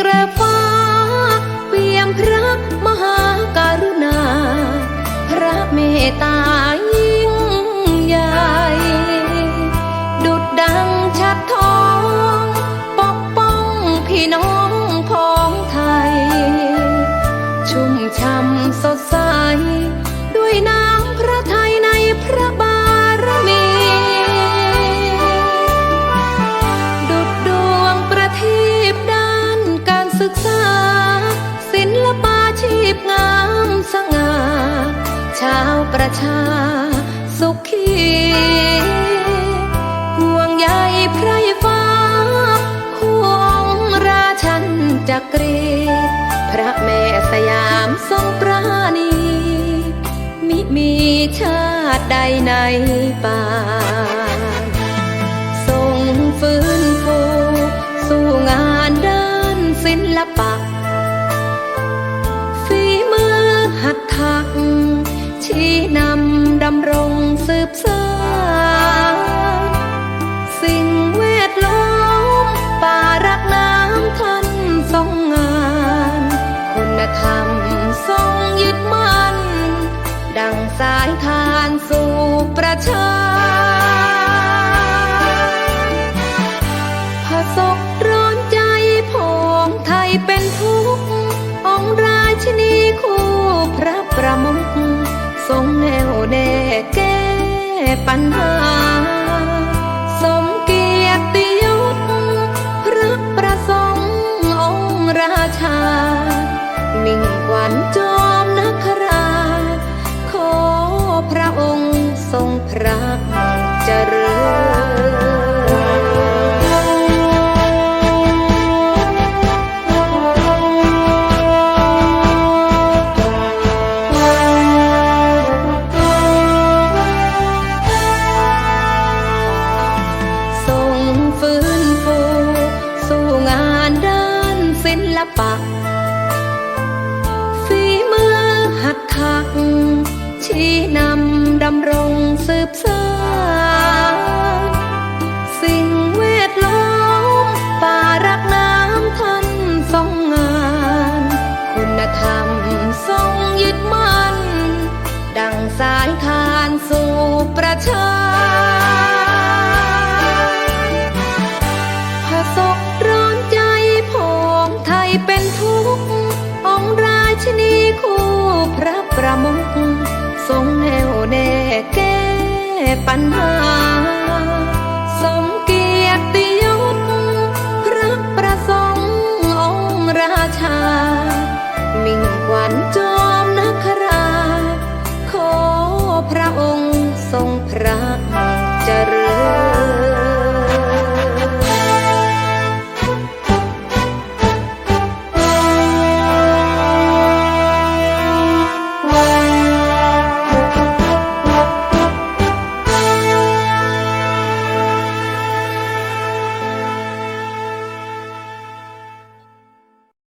กระฟ้าเปี่ยมพระมหาการุณา พระเมตตายิ่งใหญ่ ดุดดังชัดทอง ปกป้องพี่น้องพ้องไทย ชุ่มช่ำสดใสด้วยน้ำ ชาวประชาสุขีห่วงใยไพรฟ้าห่วงราชันจักรี พระแม่สยามทรงประณีมิมีชาติใดในป่า นำดำรงสืบสานสิ่งแวดล้อมป่ารักน้ำท่านทรงงาน คุณธรรมทรงยึดมั่น ดังสายทานสู่ประชาผสกร้อนใจผองไทยเป็นทุกข์องค์ราชินีคู่พระประม ปัญ ลปะ ฝีมือหัดถัก ชี้นำดำรงสืบสาน นีคู่พระประมุขทรงแนวแน่แก้ปัญหา สมเกียรติยศพระประสงค์องค์ราชา มิ่งขวัญจอมนักราขอพระองค์ทรงพระเจริญ